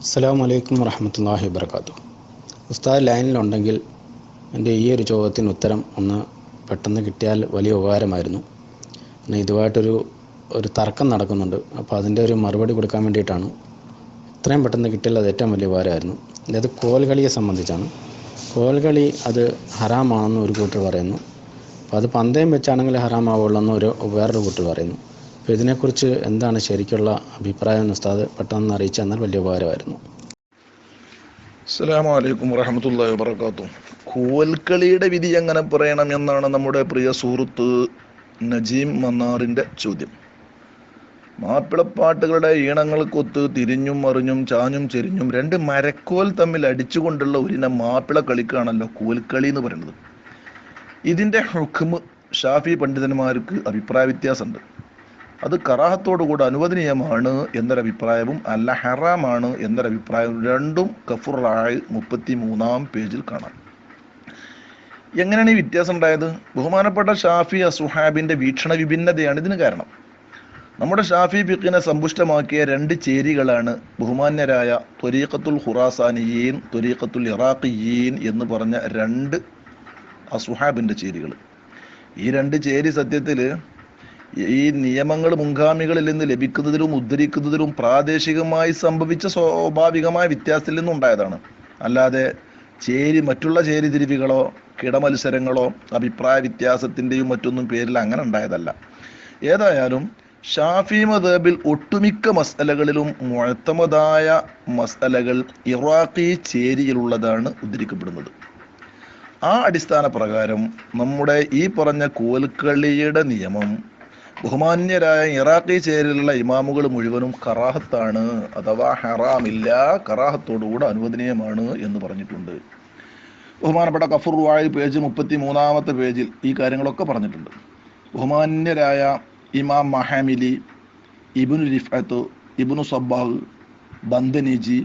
അസ്സാം വലൈക്കും വറഹമത്തല്ലാഹി വബർക്കാത്തു ഉസ്താദ് ലൈനിലുണ്ടെങ്കിൽ എന്റെ ഈ ഒരു ചോദ്യത്തിന് ഉത്തരം ഒന്ന് പെട്ടെന്ന് കിട്ടിയാൽ വലിയ ഉപകാരമായിരുന്നു. പിന്നെ ഇതുമായിട്ടൊരു ഒരു തർക്കം നടക്കുന്നുണ്ട്. അപ്പോൾ അതിന്റെ ഒരു മറുപടി കൊടുക്കാൻ വേണ്ടിയിട്ടാണ്. ഇത്രയും പെട്ടെന്ന് കിട്ടിയാൽ അത് ഏറ്റവും വലിയ ഉപകാരമായിരുന്നു. അതായത് കോൽകളിയെ സംബന്ധിച്ചാണ്. കോൽകളി അത് ഹറാമാണെന്ന് ഒരു കൂട്ടർ പറയുന്നു. അപ്പോൾ അത് പന്തയം വെച്ചാണെങ്കിൽ ഹറാമാവുള്ളൂ എന്ന് ഒരു വേറൊരു കൂട്ടർ പറയുന്നു. അപ്പോൾ ഇതിനെക്കുറിച്ച് എന്താണ് ശരിക്കുള്ള അഭിപ്രായം ഉസ്താദ്? പെട്ടെന്ന് അറിയിച്ചു തന്നാൽ വലിയ ഉപകാരമായിരുന്നു. അസ്സലാമു അലൈക്കും വറഹമത്തല്ലാ വാബർക്കാത്തു കോൽക്കളിയുടെ വിധി എങ്ങനെ പറയണം എന്നാണ് നമ്മുടെ പ്രിയ സുഹൃത്ത് നജീം മന്നാറിന്റെ ചോദ്യം. മാപ്പിളപ്പാട്ടുകളുടെ ഈണങ്ങൾക്കൊത്ത് തിരിഞ്ഞും മറിഞ്ഞും ചാഞ്ഞും ചെരിഞ്ഞും രണ്ട് മരക്കോൽ തമ്മിൽ അടിച്ചുകൊണ്ടുള്ള ഒരിനം മാപ്പിള കളിക്കാണല്ലോ കോൽക്കളി എന്ന് പറയുന്നത്. ഇതിന്റെ ഹുക്കുമ് ഷാഫി പണ്ഡിതന്മാർക്ക് അഭിപ്രായ വ്യത്യാസമുണ്ട്. അത് കറാഹത്തോടുകൂടി അനുവദനീയമാണ് എന്നൊരഭിപ്രായവും അല്ല ഹറാമാണ് എന്നൊരഭിപ്രായവും രണ്ടും കഫുറായി മുപ്പത്തി മൂന്നാം പേജിൽ കാണാം. എങ്ങനെയാണ് ഈ വ്യത്യാസം ഉണ്ടായത്? ബഹുമാനപ്പെട്ട ഷാഫി അസുഹാബിന്റെ വീക്ഷണ വിഭിന്നതയാണ് ഇതിന് കാരണം. നമ്മുടെ ഷാഫി ഫിഖിനെ സമ്പുഷ്ടമാക്കിയ രണ്ട് ചേരികളാണ് ബഹുമാന്യരായ ത്വരീഖത്തുൽ ഖുറാസാനിയീൻ ത്വരീഖത്തുൽ ഇറാഖിയീൻ എന്ന് പറഞ്ഞ രണ്ട് അസുഹാബിന്റെ ചേരികൾ ഈ രണ്ട് ചേരി സത്യത്തിൽ ഈ നിയമങ്ങൾ മുൻഗാമികളിൽ നിന്ന് ലഭിക്കുന്നതിലും ഉദ്ധരിക്കുന്നതിലും പ്രാദേശികമായി സംഭവിച്ച സ്വാഭാവികമായ വ്യത്യാസത്തിൽ നിന്നുണ്ടായതാണ് അല്ലാതെ ചേരി മറ്റുള്ള ചേരി തിരിവുകളോ കിടമത്സരങ്ങളോ അഭിപ്രായ വ്യത്യാസത്തിന്റെയും മറ്റൊന്നും പേരിൽ അങ്ങനെ ഉണ്ടായതല്ല. ഏതായാലും ഷാഫി മദബിൽ ഒട്ടുമിക്ക മസലകളിലും മുഴത്തമതായ മസലകൾ ഇറാഖി ചേരിയിലുള്ളതാണ് ഉദ്ധരിക്കപ്പെടുന്നത്. ആ അടിസ്ഥാന പ്രകാരം നമ്മുടെ ഈ പറഞ്ഞ കോൽക്കളിയുടെ നിയമം ബഹുമാന്യരായ ഇറാഖി ചേരിലുള്ള ഇമാമുകൾ മുഴുവനും കറാഹത്താണ് അഥവാ ഹറാമില്ല കറാഹത്തോടുകൂടെ അനുവദനീയമാണ് എന്ന് പറഞ്ഞിട്ടുണ്ട്. ബഹുമാനപ്പെട്ട കഫർ വായു പേജ് മുപ്പത്തി മൂന്നാമത്തെ പേജിൽ ഈ കാര്യങ്ങളൊക്കെ പറഞ്ഞിട്ടുണ്ട്. ബഹുമാന്യരായ ഇമാം മഹാമിലി ഇബുനു റിഫത്ത് ഇബുനു സബ്ബാഹ് ബന്ദനിജി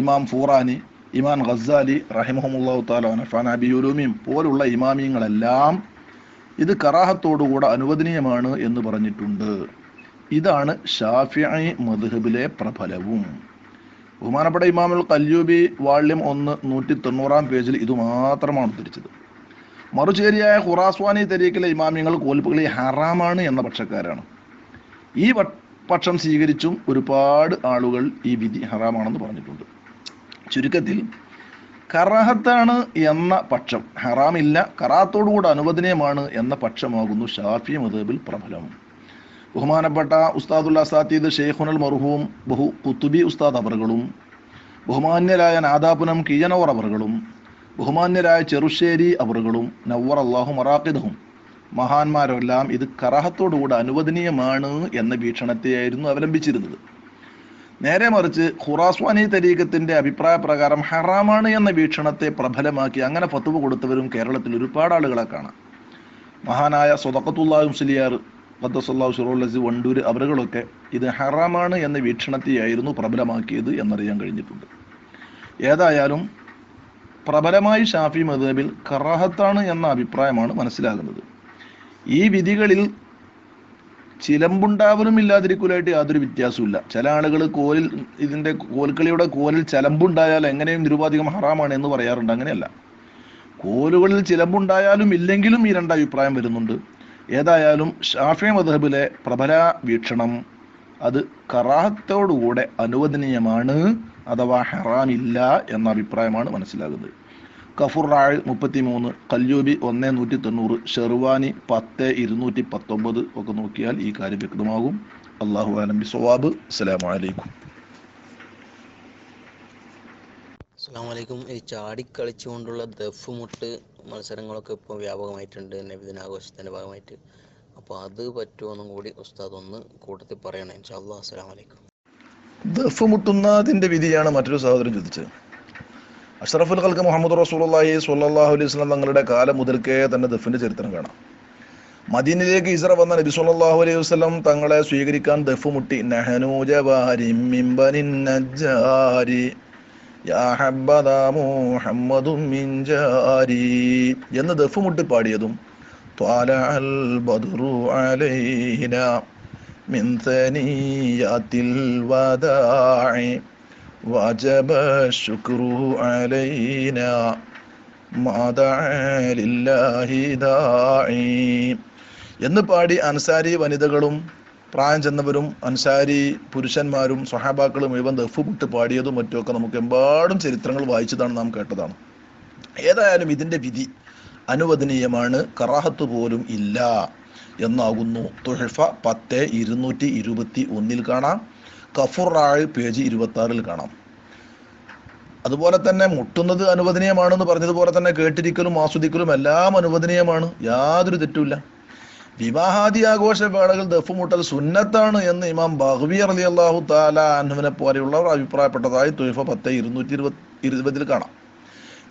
ഇമാം ഫൂറാനി ഇമാം ഖസാലി റഹിമഹമുല്ലാഹു താല നഫാൻ അബിയുലൂമിയും പോലുള്ള ഇമാമിയങ്ങളെല്ലാം ഇത് കറാഹത്തോടുകൂടെ അനുവദനീയമാണ് എന്ന് പറഞ്ഞിട്ടുണ്ട്. ഇതാണ് ഷാഫിഐ മധുഹബിലെ പ്രബലവും. ബഹുമാനപ്പെട്ട ഇമാമുൽ കല്യൂബി വാള്യം ഒന്ന് നൂറ്റി തൊണ്ണൂറാം പേജിൽ ഇത് മാത്രമാണ് ഉദ്ധരിച്ചത്. മറുചേരിയായ ഖുറാസ്വാനി തെരീക്കിലെ ഇമാമിയങ്ങൾ കോൽപ്പുകളി ഹറാമാണ് എന്ന പക്ഷക്കാരാണ്. ഈ പക്ഷം സ്വീകരിച്ചും ഒരുപാട് ആളുകൾ ഈ വിധി ഹറാമാണെന്ന് പറഞ്ഞിട്ടുണ്ട്. ചുരുക്കത്തിൽ കറാഹത്താണ് എന്ന പക്ഷം. ഹറാമില്ല. കറാത്തോടുകൂടെ അനുവദനീയമാണ് എന്ന പക്ഷമാകുന്നു ഷാഫി മതബിൽ പ്രബലം. ബഹുമാനപ്പെട്ട ഉസ്താദുൽ അസാത്തീദ് ഷെയ്ഖുനൽ മർഹൂം ബഹു കുത്തുബി ഉസ്താദ് അവറുകളും ബഹുമാന്യരായ നാദാപുനം കിയനവർ അവറുകളും ബഹുമാന്യരായ ചെറുശ്ശേരി അവറുകളും നവർ അള്ളാഹു മറാഖിദഹും മഹാന്മാരെല്ലാം ഇത് കറാഹത്തോടുകൂടെ അനുവദനീയമാണ് എന്ന വീക്ഷണത്തെയായിരുന്നു അവലംബിച്ചിരുന്നത്. നേരെ മറിച്ച് ഖുറാസ്വാനി തരീഖത്തിന്റെ അഭിപ്രായ പ്രകാരം ഹറാമാണ് എന്ന വീക്ഷണത്തെ പ്രബലമാക്കി അങ്ങനെ ഫത്തുവ കൊടുത്തവരും കേരളത്തിൽ ഒരുപാട് ആളുകളെ കാണാം. മഹാനായ സ്വതക്കത്തുല്ലാ മുസ്ലിയാർ ഖദ്ദസല്ലാഹു ഷിറുല്ലസി വണ്ടൂർ അവരുകളൊക്കെ ഇത് ഹറാമാണ് എന്ന വീക്ഷണത്തെയായിരുന്നു പ്രബലമാക്കിയത് എന്നറിയാൻ കഴിഞ്ഞിട്ടുണ്ട്. ഏതായാലും പ്രബലമായി ഷാഫി മദബിൽ കറാഹത്താണ് എന്ന അഭിപ്രായമാണ് മനസ്സിലാകുന്നത്. ഈ വിധികളിൽ ചിലമ്പുണ്ടാവലും ഇല്ലാതിരിക്കലായിട്ട് യാതൊരു വ്യത്യാസമില്ല ചില ആളുകൾ കോലിൽ ഇതിന്റെ കോൽക്കളിയുടെ കോലിൽ ചിലമ്പുണ്ടായാൽ എങ്ങനെയും നിരുപാധികം ഹറാമാണ് എന്ന് പറയാറുണ്ട്. അങ്ങനെയല്ല. കോലുകളിൽ ചിലമ്പുണ്ടായാലും ഇല്ലെങ്കിലും ഈ രണ്ട് അഭിപ്രായം വരുന്നുണ്ട്. ഏതായാലും ഷാഫി മദഹബിലെ പ്രബല വീക്ഷണം അത് കറാഹത്തോടുകൂടെ അനുവദനീയമാണ് അഥവാ ഹറാമില്ല എന്ന അഭിപ്രായമാണ് മനസ്സിലാകുന്നത്. കഫുർ റാഴ് മുപ്പത്തി മൂന്ന് കല്യൂബി ഒന്ന് നൂറ്റി തൊണ്ണൂറ് ഷെർവാനി പത്ത് ഇരുന്നൂറ്റി പത്തൊമ്പത് ഒക്കെ നോക്കിയാൽ ഈ കാര്യം വ്യക്തമാകും. അള്ളാഹു ആലംബി സവാബ് അസ്സലാമു അലൈക്കും. അസ്സാം വലൈക്കും ഈ ചാടിക്കളിച്ചുകൊണ്ടുള്ള ദഫ് മുട്ട് മത്സരങ്ങളൊക്കെ ഇപ്പോൾ വ്യാപകമായിട്ടുണ്ട്. നബിദിനാഘോഷത്തിന്റെ ഭാഗമായിട്ട്. അപ്പോൾ അത് പറ്റുമെന്നും കൂടി ഉസ്താദ് ഒന്ന് കൂട്ടത്തിൽ പറയണം. ഇൻഷാ അല്ലാ അസ്സാം വലൈക്കും ദഫ് മുട്ടുന്നതിന്റെ വിധിയാണ് മറ്റൊരു സഹോദരൻ ചോദിച്ചത്. അഷ്റഫുൽ ഖൽക്ക് മുഹമ്മദ് റസൂലുള്ളാഹി സുല്ലാഹു അലൈഹി സ്വലം തങ്ങളുടെ കാലം മുതൽക്കേ തന്നെ ദഫിന്റെ ചരിത്രം കാണാം. മദീനയിലേക്ക് ഇസ്ര വന്ന നബി സുല്ലാഹു അലൈഹി വസ്ലം തങ്ങളെ സ്വീകരിക്കാൻ ദഫ് മുട്ടി. എന്ന് ദഫ് മുട്ടി പാടിയതും ബദ്റു മിൻ وجب الشكر علينا ما دعا لله داعي എന്ന് പാടി അൻസാരി വനിതകളും പ്രായം ചെന്നവരും അൻസാരി പുരുഷന്മാരും സ്വഹാബാക്കളും മുഴുവൻ ദഫ് മുട്ട് പാടിയതും മറ്റുമൊക്കെ നമുക്ക് എമ്പാടും ചരിത്രങ്ങൾ വായിച്ചതാണ് നാം കേട്ടതാണ് ഏതായാലും ഇതിന്റെ വിധി അനുവദനീയമാണ് കറാഹത്ത് പോലും ഇല്ല എന്നാകുന്നു തുഹഫ പത്ത് ഇരുന്നൂറ്റി ഇരുപത്തി ഒന്നിൽ കാണാം കഫുറാഴ് പേജ് ഇരുപത്തി ആറിൽ കാണാം. അതുപോലെ തന്നെ മുട്ടുന്നത് അനുവദനീയമാണെന്ന് പറഞ്ഞതുപോലെ തന്നെ കേട്ടിരിക്കലും ആസ്വദിക്കലും എല്ലാം അനുവദനീയമാണ്. യാതൊരു തെറ്റുമില്ല. വിവാഹാദി ആഘോഷ വേളകൾ ദഫ് മുട്ടൽ സുന്നത്താണ് എന്ന് ഇമാം ബഹ്വി അലി അള്ളാഹു താല അന്നുവിനെ പോലെയുള്ളവർ അഭിപ്രായപ്പെട്ടതായി തുയ്ഫ പത്ത് ഇരുന്നൂറ്റി ഇരുപത് ഇരുപതിൽ കാണാം.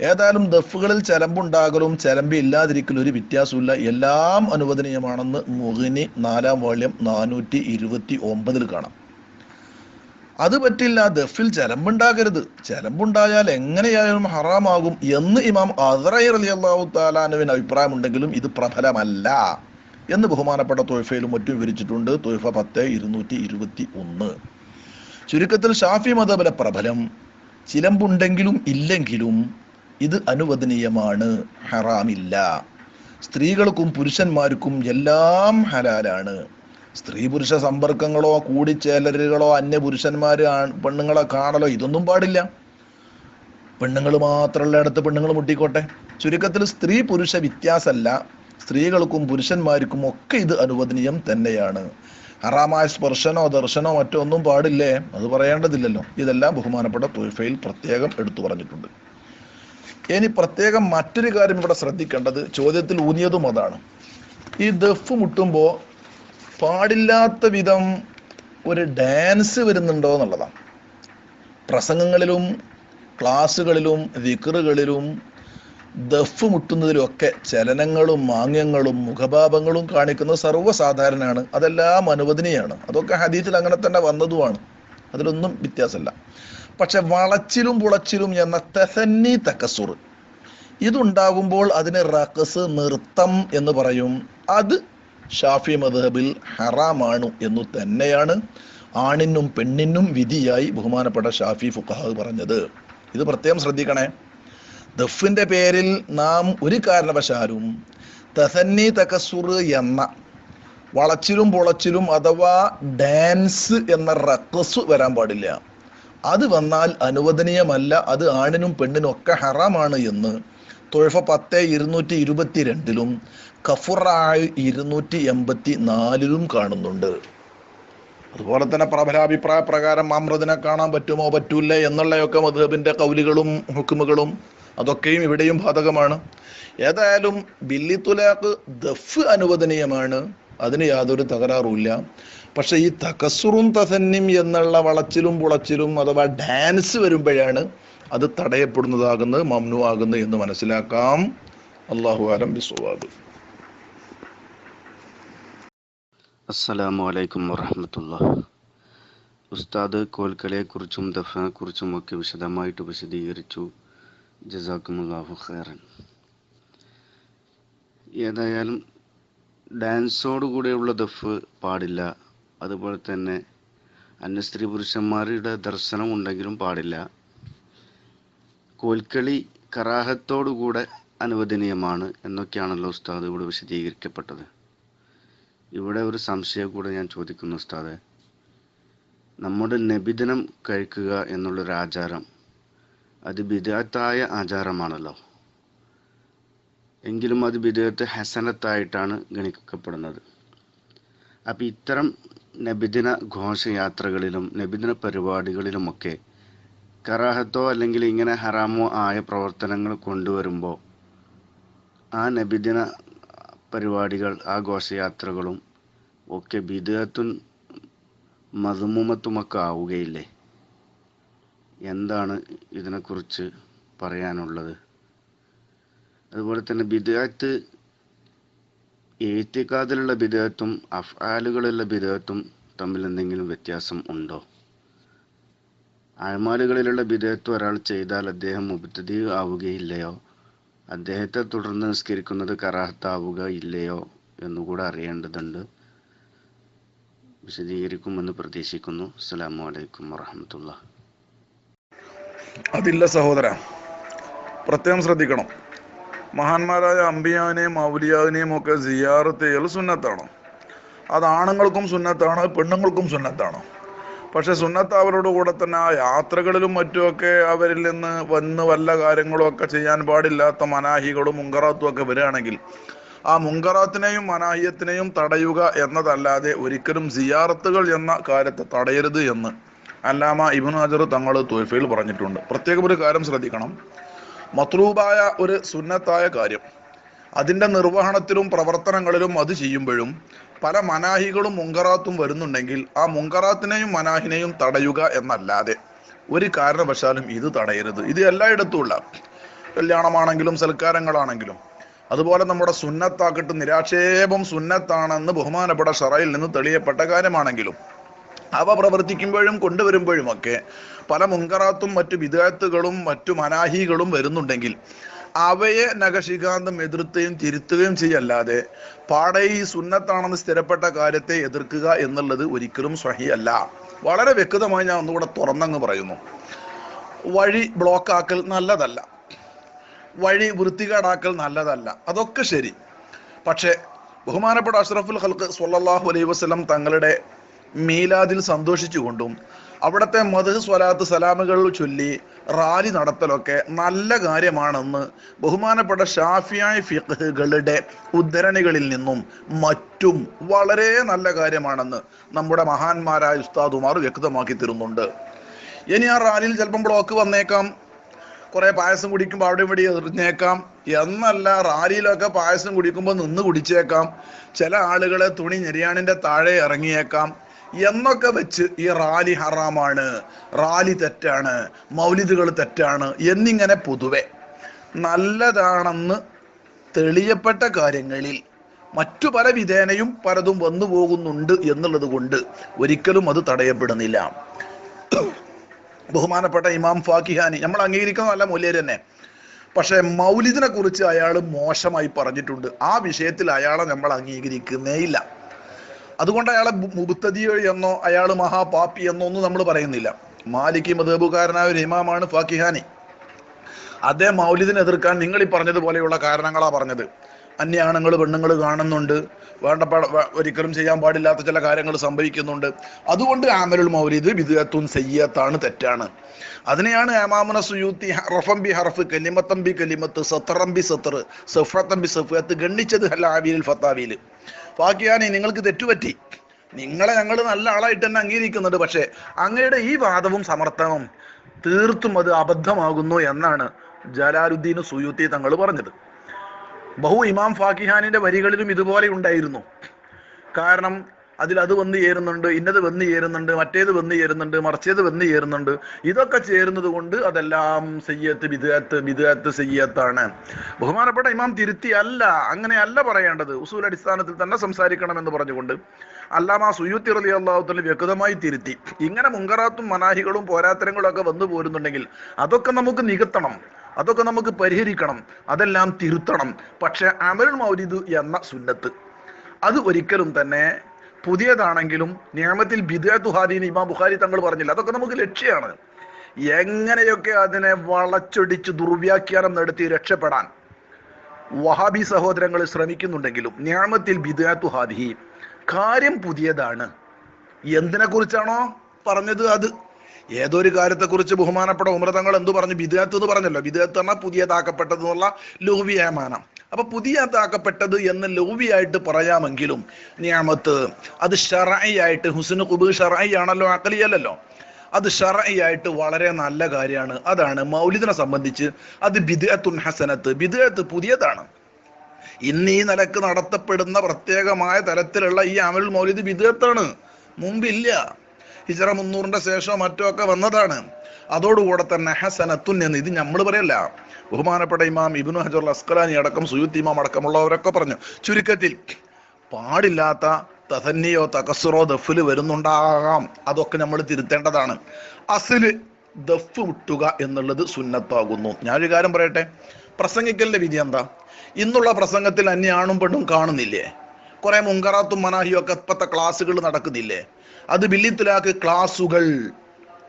ഏതായാലും ദഫുകളിൽ ചെലമ്പുണ്ടാകലും ചെലമ്പ് ഇല്ലാതിരിക്കലും ഒരു വ്യത്യാസമില്ല എല്ലാം അനുവദനീയമാണെന്ന് മുഹിനി നാലാം വാള്യം നാനൂറ്റി ഇരുപത്തി ഒമ്പതിൽ കാണാം. അത് പറ്റില്ല ദഫിൽ ചെലമ്പുണ്ടാകരുത് ചെലമ്പുണ്ടായാൽ എങ്ങനെയായാലും ഹറാമാകും എന്ന് ഇമാം അസറൈ അലി അള്ളാഹു താലാനുവിന് അഭിപ്രായമുണ്ടെങ്കിലും ഇത് പ്രബലമല്ല എന്ന് ബഹുമാനപ്പെട്ട തൊയ്ഫയിലും മറ്റും വിവരിച്ചിട്ടുണ്ട്. തൊയ്ഫ പത്ത് ഇരുന്നൂറ്റി ഇരുപത്തി ഒന്ന് ചുരുക്കത്തിൽ ഷാഫി മതബല പ്രബലം ചിലമ്പുണ്ടെങ്കിലും ഇല്ലെങ്കിലും ഇത് അനുവദനീയമാണ് ഹറാമില്ല. സ്ത്രീകൾക്കും പുരുഷന്മാർക്കും എല്ലാം ഹലാലാണ്. സ്ത്രീ പുരുഷ സമ്പർക്കങ്ങളോ കൂടിച്ചേലലുകളോ അന്യ പുരുഷന്മാർ പെണ്ണുങ്ങളെ കാണലോ ഇതൊന്നും പാടില്ല. പെണ്ണുങ്ങൾ മാത്രമുള്ള ഇടത്ത് പെണ്ണുങ്ങൾ മുട്ടിക്കോട്ടെ. ചുരുക്കത്തിൽ സ്ത്രീ പുരുഷ വ്യത്യാസമല്ല സ്ത്രീകൾക്കും പുരുഷന്മാർക്കും ഒക്കെ ഇത് അനുവദനീയം തന്നെയാണ്. ഹറാമായ സ്പർശനോ ദർശനോ മറ്റോ ഒന്നും പാടില്ലേ? അത് പറയേണ്ടതില്ലല്ലോ. ഇതെല്ലാം ബഹുമാനപ്പെട്ട തൊയ്ഫയിൽ പ്രത്യേകം എടുത്തു പറഞ്ഞിട്ടുണ്ട്. ഇനി പ്രത്യേകം മറ്റൊരു കാര്യം ഇവിടെ ശ്രദ്ധിക്കേണ്ടത് ചോദ്യത്തിൽ ഊന്നിയതും അതാണ്. ഈ ദഫ് മുട്ടുമ്പോൾ പാടില്ലാത്ത വിധം ഒരു ഡാൻസ് വരുന്നുണ്ടോ എന്നുള്ളതാണ്. പ്രസംഗങ്ങളിലും ക്ലാസ്സുകളിലും വിക്റുകളിലും ദഫ് മുട്ടുന്നതിലൊക്കെ ചലനങ്ങളും മാംഗ്യങ്ങളും മുഖഭാവങ്ങളും കാണിക്കുന്നത് സർവസാധാരണമാണ് അതെല്ലാം അനുവദനീയമാണ് അതൊക്കെ ഹദീത്തിൽ അങ്ങനെ തന്നെ വന്നതുമാണ്. അതിലൊന്നും വ്യത്യാസമല്ല. പക്ഷെ വളച്ചിലും പുളച്ചിലും എന്ന തെസന്നി തക്കസുർ ഇതുണ്ടാകുമ്പോൾ അതിന് റക്കസ് നൃത്തം എന്ന് പറയും. അത് ഷാഫി മദ്ഹബിൽ ഹറാമാണ് എന്നു തന്നെയാണ് ആണിനും പെണ്ണിനും വിധിയായി ബഹുമാനപ്പെട്ട ഷാഫി ഫുഖാഹ് പറഞ്ഞത്. ഇത് പ്രത്യേകം ശ്രദ്ധിക്കണേ. ദഫിന്റെ പേരിൽ നാം ഒരു കാരണവശാലും തസന്നി തകസുർ എന്ന വളച്ചിലും പൊളച്ചിലും അഥവാ ഡാൻസ് എന്ന റക്കസ് വരാൻ പാടില്ല. അത് വന്നാൽ അനുവദനീയമല്ല അത് ആണിനും പെണ്ണിനും ഒക്കെ ഹറാമാണ് എന്ന് തൊഴഫ പത്ത് ഇരുന്നൂറ്റി ഇരുപത്തി രണ്ടിലും കഫുറായ് ഇരുന്നൂറ്റി എൺപത്തി നാലിലും കാണുന്നുണ്ട്. അതുപോലെ തന്നെ പ്രബലാഭിപ്രായ പ്രകാരം അമൃതിനെ കാണാൻ പറ്റുമോ പറ്റൂല എന്നുള്ളയൊക്കെ മധുബിന്റെ കൗലികളും ഹുക്കുമുകളും അതൊക്കെയും ഇവിടെയും ബാധകമാണ്. ഏതായാലും ബില്ലി തുലാഖ് ദഫ് അനുവദനീയമാണ്. അതിന് യാതൊരു തകരാറുമില്ല. പക്ഷേ ഈ തകസുറും തസന്നിം എന്നുള്ള വളച്ചിലും പുളച്ചിലും അഥവാ ഡാൻസ് വരുമ്പോഴാണ് അത് തടയപ്പെടുന്നതാകുന്നത് മംനു ആകുന്നത് എന്ന് മനസ്സിലാക്കാം. അള്ളാഹു ആലം ബിസ്വാബ്. അസ്സലാമു അലൈക്കും വറഹമത്തുള്ള ഉസ്താദ് ദഫനെ ദഫനെക്കുറിച്ചും ഒക്കെ വിശദമായിട്ട് വിശദീകരിച്ചു. ജസാക്കുമുല്ലാഹു ഖൈറൻ. ഏതായാലും ഡാൻസോട് കൂടെയുള്ള ദഫ് പാടില്ല. അതുപോലെ തന്നെ അന്യസ്ത്രീ പുരുഷന്മാരുടെ ദർശനം ഉണ്ടെങ്കിലും പാടില്ല. കോൽക്കളി കറാഹത്തോടുകൂടെ അനുവദനീയമാണ് എന്നൊക്കെയാണല്ലോ ഉസ്താദ് ഇവിടെ വിശദീകരിക്കപ്പെട്ടത്. ഇവിടെ ഒരു സംശയം കൂടെ ഞാൻ ചോദിക്കുന്നു ഉസ്താദെ. നമ്മുടെ നബിദിനം കഴിക്കുക എന്നുള്ളൊരു ആചാരം അത് ബിദാത്തായ ആചാരമാണല്ലോ. എങ്കിലും അത് ബിദാത്ത് ഹസനത്തായിട്ടാണ് ഗണിക്കപ്പെടുന്നത്. അപ്പം ഇത്തരം നബിദിന ഘോഷയാത്രകളിലും നബിദിന പരിപാടികളിലുമൊക്കെ കറാഹത്തോ അല്ലെങ്കിൽ ഇങ്ങനെ ഹറാമോ ആയ പ്രവർത്തനങ്ങൾ കൊണ്ടുവരുമ്പോൾ ആ നബിദിന പരിപാടികൾ ആ ഘോഷയാത്രകളും ഒക്കെ ബിദത്തും മധുമുമത്തുമൊക്കെ ആവുകയില്ലേ? എന്താണ് ഇതിനെക്കുറിച്ച് പറയാനുള്ളത്? അതുപോലെ തന്നെ ബിദഅത്ത് ഏത്തിക്കാതിലുള്ള ബിദഅത്തും അഫ്ആലുകളുള്ള ബിദഅത്തും തമ്മിൽ എന്തെങ്കിലും വ്യത്യാസം ഉണ്ടോ? അഴമാലുകളിലുള്ള വിധേയത്വം ഒരാൾ ചെയ്താൽ അദ്ദേഹം മുബത്തതി ആവുകയില്ലയോ? അദ്ദേഹത്തെ തുടർന്ന് നിസ്കരിക്കുന്നത് കറാഹത്താവുക ഇല്ലയോ എന്നുകൂടെ അറിയേണ്ടതുണ്ട്. വിശദീകരിക്കുമെന്ന് പ്രതീക്ഷിക്കുന്നു. അസ്സലാമു അലൈക്കും വറഹമത്തുള്ള അതില്ല സഹോദര പ്രത്യേകം ശ്രദ്ധിക്കണം. മഹാന്മാരായ അമ്പിയാവിനെയും ഔലിയാവിനെയും ഒക്കെ സിയാറത്ത് സുന്നത്താണ് അത് ആണുങ്ങൾക്കും സുന്നത്താണോ പെണ്ണുങ്ങൾക്കും സുന്നത്താണ്. പക്ഷെ സുന്നത്ത് അവരോട് കൂടെ തന്നെ ആ യാത്രകളിലും മറ്റുമൊക്കെ അവരിൽ നിന്ന് വന്ന് വല്ല കാര്യങ്ങളും ഒക്കെ ചെയ്യാൻ പാടില്ലാത്ത മനാഹികളും മുങ്കറാത്തും ഒക്കെ വരികയാണെങ്കിൽ ആ മുങ്കറാത്തിനെയും മനാഹിയത്തിനെയും തടയുക എന്നതല്ലാതെ ഒരിക്കലും സിയാറത്തുകൾ എന്ന കാര്യത്തെ തടയരുത് എന്ന് അല്ലാമ ഇബിൻ ഹജർ തങ്ങൾ തോൽഫയിൽ പറഞ്ഞിട്ടുണ്ട്. പ്രത്യേകം ഒരു കാര്യം ശ്രദ്ധിക്കണം. മത്രൂബായ ഒരു സുന്നത്തായ കാര്യം. അതിന്റെ നിർവഹണത്തിലും പ്രവർത്തനങ്ങളിലും അത് ചെയ്യുമ്പോഴും പല മനാഹികളും മുങ്കറാത്തും വരുന്നുണ്ടെങ്കിൽ ആ മുങ്കറാത്തിനെയും മനാഹിനെയും തടയുക എന്നല്ലാതെ ഒരു കാരണവശാലും ഇത് തടയരുത്. ഇത് എല്ലായിടത്തും ഉള്ള കല്യാണമാണെങ്കിലും സൽക്കാരങ്ങളാണെങ്കിലും. അതുപോലെ നമ്മുടെ സുന്നത്താക്കിട്ട് നിരാക്ഷേപം സുന്നത്താണെന്ന് ബഹുമാനപ്പെട്ട ഷറയിൽ നിന്ന് തെളിയപ്പെട്ട കാര്യമാണെങ്കിലും അവ പ്രവർത്തിക്കുമ്പോഴും കൊണ്ടുവരുമ്പോഴും ഒക്കെ പല മുങ്കറാത്തും മറ്റു വിദഗ്ധകളും മറ്റു മനാഹികളും വരുന്നുണ്ടെങ്കിൽ അവയെ നഖശികാന്തം എതിർത്തുകയും തിരുത്തുകയും ചെയ്യല്ലാതെ പാടെ ഈ സുന്നത്താണെന്ന് സ്ഥിരപ്പെട്ട കാര്യത്തെ എതിർക്കുക എന്നുള്ളത് ഒരിക്കലും സഹിയല്ല. വളരെ വ്യക്തമായി ഞാൻ ഒന്നുകൂടെ തുറന്നങ്ങ് പറയുന്നു. വഴി ബ്ലോക്കാക്കൽ നല്ലതല്ല. വഴി വൃത്തികേടാക്കൽ നല്ലതല്ല. അതൊക്കെ ശരി. പക്ഷേ ബഹുമാനപ്പെട്ട അഷ്റഫുൽ ഹൽക്ക് സ്വല്ലല്ലാഹു അലൈഹി വസല്ലം തങ്ങളുടെ മീലാദിൽ സന്തോഷിച്ചുകൊണ്ടും അവിടുത്തെ മധു സ്വലാത്ത് സലാമുകൾ ചൊല്ലി റാലി നടത്തലൊക്കെ നല്ല കാര്യമാണെന്ന് ബഹുമാനപ്പെട്ട ഷാഫിയായ ഫിഖുകളുടെ ഉദ്ധരണികളിൽ നിന്നും മറ്റും വളരെ നല്ല കാര്യമാണെന്ന് നമ്മുടെ മഹാന്മാരായ ഉസ്താദുമാർ വ്യക്തമാക്കി തരുന്നുണ്ട്. ഇനി ആ റാലിയിൽ ചിലപ്പം ബ്ലോക്ക് വന്നേക്കാം. കുറെ പായസം കുടിക്കുമ്പോൾ അവിടെ ഇവിടെ എറിഞ്ഞേക്കാം. എന്നല്ല റാലിയിലൊക്കെ പായസം കുടിക്കുമ്പോൾ നിന്ന് കുടിച്ചേക്കാം. ചില ആളുകളെ തുണി ഞെരിയാണിന്റെ താഴെ ഇറങ്ങിയേക്കാം. എന്നൊക്കെ വെച്ച് ഈ റാലി ഹറാമാണ് റാലി തെറ്റാണ് മൗലിദുകൾ തെറ്റാണ് എന്നിങ്ങനെ പൊതുവെ. നല്ലതാണെന്ന് തെളിയപ്പെട്ട കാര്യങ്ങളിൽ മറ്റു പല വിധേനയും പലതും വന്നു പോകുന്നുണ്ട് എന്നുള്ളത് കൊണ്ട് ഒരിക്കലും അത് തടയപ്പെടുന്നില്ല. ബഹുമാനപ്പെട്ട ഇമാം ഫാക്കിഹാനി നമ്മൾ അംഗീകരിക്കുന്ന നല്ല മൂല്യർ തന്നെ. പക്ഷേ മൗലിദിനെ കുറിച്ച് അയാൾ മോശമായി പറഞ്ഞിട്ടുണ്ട്. ആ വിഷയത്തിൽ അയാളെ നമ്മൾ അംഗീകരിക്കുന്നേ ഇല്ല. അതുകൊണ്ട് അയാളെ മുബ്തദിയ എന്നോ അയാൾ മഹാപാപ്പി എന്നോ ഒന്നും നമ്മൾ പറയുന്നില്ല. മാലിക്കി മതേബുകാരനായ ഒരു ഇമാമാണ് ഫാക്കിഹാനി. അദ്ദേഹം മൗലിദിനെ എതിർക്കാൻ നിങ്ങൾ ഈ പറഞ്ഞതുപോലെയുള്ള കാരണങ്ങളാണ് പറഞ്ഞത്. അന്യാണുങ്ങൾ പെണ്ണുങ്ങൾ കാണുന്നുണ്ട്. വേണ്ട ഒരിക്കലും ചെയ്യാൻ പാടില്ലാത്ത ചില കാര്യങ്ങൾ സംഭവിക്കുന്നുണ്ട്. അതുകൊണ്ട് ആമലുൽ മൗലിദ് വിദുഅത്തുൻ സയ്യത്താണ് തെറ്റാണ്. അതിനെയാണ് ആമാമന സുയൂത്തി റഫം ബി ഹർഫ് കലിമത്തം ബി കലിമത്ത് സത്തറം ബി സത്തർ സഫ്രത്തം ബി സഫത്ത് ഗണ്ണിച്ചത് ഹലാവിയിൽ ഫത്താവിയിൽ ഫാക്കിയാനി നിങ്ങൾക്ക് തെറ്റുപറ്റി. നിങ്ങളെ ഞങ്ങൾ നല്ല ആളായിട്ട് തന്നെ അംഗീകരിക്കുന്നുണ്ട് പക്ഷേ അങ്ങയുടെ ഈ വാദവും സമർത്ഥനവും തീർത്തും അത് അബദ്ധമാകുന്നു എന്നാണ് ജലാലുദ്ദീൻ സുയൂത്തി തങ്ങൾ പറഞ്ഞത്. ബഹു ഇമാം ഫാക്കിഹാനിന്റെ വരികളിലും ഇതുപോലെ ഉണ്ടായിരുന്നു. കാരണം അതിൽ അത് വന്ന് ചേരുന്നുണ്ട് ഇന്നത് വന്ന് ചേരുന്നുണ്ട് മറ്റേത് വന്ന് ചേരുന്നുണ്ട് മറിച്ചേത് വന്ന് ചേരുന്നുണ്ട്. ഇതൊക്കെ ചേരുന്നത് കൊണ്ട് അതെല്ലാം സയ്യത്ത് ബിദഅത്ത് ബിദഅത്ത് സയ്യത്താണ്. ബഹുമാനപ്പെട്ട ഇമാം തിരുത്തി അല്ല അങ്ങനെ അല്ല പറയേണ്ടത്. ഉസൂൽ അടിസ്ഥാനത്തിൽ തന്നെ സംസാരിക്കണം എന്ന് പറഞ്ഞുകൊണ്ട് അല്ലാമ സുയൂത്തി റലി അള്ളാഹുത്തല വ്യക്തമായി തിരുത്തി. ഇങ്ങനെ മുങ്കറാത്തും മനാഹികളും പോരാത്തരങ്ങളും ഒക്കെ വന്നു പോരുന്നുണ്ടെങ്കിൽ അതൊക്കെ നമുക്ക് നികത്തണം അതൊക്കെ നമുക്ക് പരിഹരിക്കണം അതെല്ലാം തിരുത്തണം. പക്ഷെ അമൽ മൗലിദ് എന്ന സുന്നത്ത് അത് ഒരിക്കലും തന്നെ പുതിയതാണെങ്കിലും നിയമത്തിൽ ബിദുഹാദീൻ ഹാദീൻ ഇമാം ബുഖാരി തങ്ങൾ പറഞ്ഞില്ല. അതൊക്കെ നമുക്ക് ലക്ഷ്യമാണ്. എങ്ങനെയൊക്കെ അതിനെ വളച്ചൊടിച്ച് ദുർവ്യാഖ്യാനം നടത്തി രക്ഷപ്പെടാൻ വഹാബി സഹോദരങ്ങൾ ശ്രമിക്കുന്നുണ്ടെങ്കിലും നിയമത്തിൽ ഹാദിഹി കാര്യം പുതിയതാണ്. എന്തിനെ കുറിച്ചാണോ പറഞ്ഞത് അത്? ഏതൊരു കാര്യത്തെക്കുറിച്ച് ബഹുമാനപ്പെട്ട ഉമ്ര തങ്ങൾ എന്തു പറഞ്ഞു? ബിദുഹത്ത് എന്ന് പറഞ്ഞല്ലോ. ബിദുഹത്ത് പറഞ്ഞാൽ പുതിയതാക്കപ്പെട്ടത് എന്നുള്ള അപ്പൊ പുതിയതാക്കപ്പെട്ടത് എന്ന് ലോവിയായിട്ട് പറയാമെങ്കിലും നിയമത്ത് അത് ഷറായിട്ട് ഹുസ്നു കുബ് ഷറായി ആണല്ലോ അക്കലിയല്ലല്ലോ അത് ഷറായിട്ട് വളരെ നല്ല കാര്യമാണ്. അതാണ് മൗലിദിനെ സംബന്ധിച്ച് അത് ബിദ്അത്തുൻ ഹസനത്ത്. ബിദ്അത്ത് പുതിയതാണ്. ഇന്ന് ഈ നിലയ്ക്ക് നടത്തപ്പെടുന്ന പ്രത്യേകമായ തരത്തിലുള്ള ഈ അമൽ മൗലിദ് ബിദഅത്താണ്. മുമ്പില്ല. ഹിജറ മുന്നൂറിന്റെ ശേഷം മറ്റോ ഒക്കെ വന്നതാണ്. അതോടുകൂടെ തന്നെ ഹസനത്തുൻ എന്ന് ഇത് നമ്മൾ പറയല്ല. ബഹുമാനപ്പെട്ട ഇമാം ഇബ്നു ഹജർ അസ്കലാനി അടക്കം സുയുത്ത് ഇമാം അടക്കമുള്ളവരൊക്കെ പറഞ്ഞു ചുരുക്കത്തിൽ പാടില്ലാത്ത തസന്നിയോ തകസുറോ ദഫിൽ വരുന്നുണ്ടാകാം. അതൊക്കെ നമ്മൾ തിരുത്തേണ്ടതാണ്. അസിൽ ദഫ് മുട്ടുക എന്നുള്ളത് സുന്നത്താകുന്നു. ഞാനൊരു കാര്യം പറയട്ടെ പ്രസംഗിക്കലിന്റെ വിധി എന്താ? ഇന്നുള്ള പ്രസംഗത്തിൽ അന്യാണും പെണ്ണും കാണുന്നില്ലേ? കുറെ മുങ്കറാത്തും മനാഹിയും ഒക്കെ ഇപ്പത്തെ ക്ലാസ്സുകൾ നടക്കുന്നില്ലേ? അത് ബില്ലിത്തിലാക്ക് ക്ലാസ്സുകൾ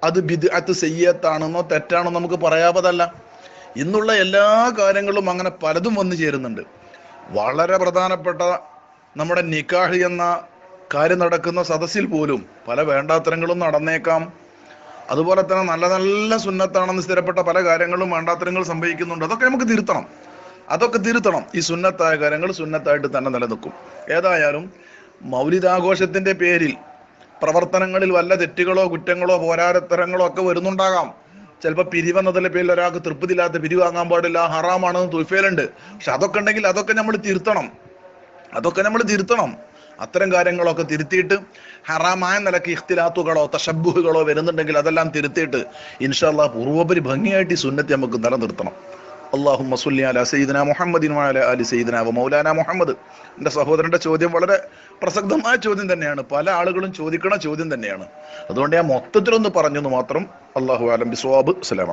അത് ബിദ്അത്ത് സയ്യത്താണെന്നോ തെറ്റാണോ നമുക്ക് പറയാവതല്ല. ഇന്നുള്ള എല്ലാ കാര്യങ്ങളും അങ്ങനെ പലതും വന്നു ചേരുന്നുണ്ട്. വളരെ പ്രധാനപ്പെട്ട നമ്മുടെ നിക്കാഹ് എന്ന കാര്യം നടക്കുന്ന സദസ്സിൽ പോലും പല വേണ്ടാത്തരങ്ങളും നടന്നേക്കാം. അതുപോലെ തന്നെ നല്ല നല്ല സുന്നത്താണെന്ന് സ്ഥിരപ്പെട്ട പല കാര്യങ്ങളും വേണ്ടാത്തരങ്ങൾ സംഭവിക്കുന്നുണ്ട്. അതൊക്കെ നമുക്ക് തിരുത്തണം. അതൊക്കെ തിരുത്തണം. ഈ സുന്നത്തായ കാര്യങ്ങൾ സുന്നത്തായിട്ട് തന്നെ നിലനിൽക്കും. ഏതായാലും മൗലിതാഘോഷത്തിന്റെ പേരിൽ പ്രവർത്തനങ്ങളിൽ വല്ല തെറ്റുകളോ കുറ്റങ്ങളോ പോരാരത്തരങ്ങളോ ഒക്കെ വരുന്നുണ്ടാകാം. ചിലപ്പോൾ പിരിവെന്നതിലെ പേരിൽ ഒരാൾക്ക് തൃപ്തിയില്ലാത്ത പിരിവ് വാങ്ങാൻ പാടില്ല ഹറാമാണെന്ന് തുഫേലുണ്ട്. പക്ഷെ അതൊക്കെ ഉണ്ടെങ്കിൽ അതൊക്കെ നമ്മൾ തിരുത്തണം. അതൊക്കെ നമ്മൾ തിരുത്തണം. അത്തരം കാര്യങ്ങളൊക്കെ തിരുത്തിയിട്ട് ഹറാമായ നിലയ്ക്ക് ഇഖ്തിലാത്തുകളോ തഷബുഹുകളോ വരുന്നുണ്ടെങ്കിൽ അതെല്ലാം തിരുത്തിയിട്ട് ഇൻഷാല്ലാ പൂർവോപരി ഭംഗിയായിട്ട് ഈ സുന്നത്തി നമുക്ക് നിലനിർത്തണം. അള്ളാഹു മസുല്ലി അല സയ്യിദന മുഹമ്മദിൻ വഅല അലി സയ്യിദന മൗലാന മുഹമ്മദ്. എന്റെ സഹോദരന്റെ ചോദ്യം വളരെ പ്രസക്തമായ ചോദ്യം തന്നെയാണ്. പല ആളുകളും ചോദിക്കണ ചോദ്യം തന്നെയാണ്. അതുകൊണ്ട് ഞാൻ മൊത്തത്തിലൊന്ന് പറഞ്ഞെന്ന് മാത്രം അള്ളാഹു അലം ബിസ്വാബ്. അസ്സലാം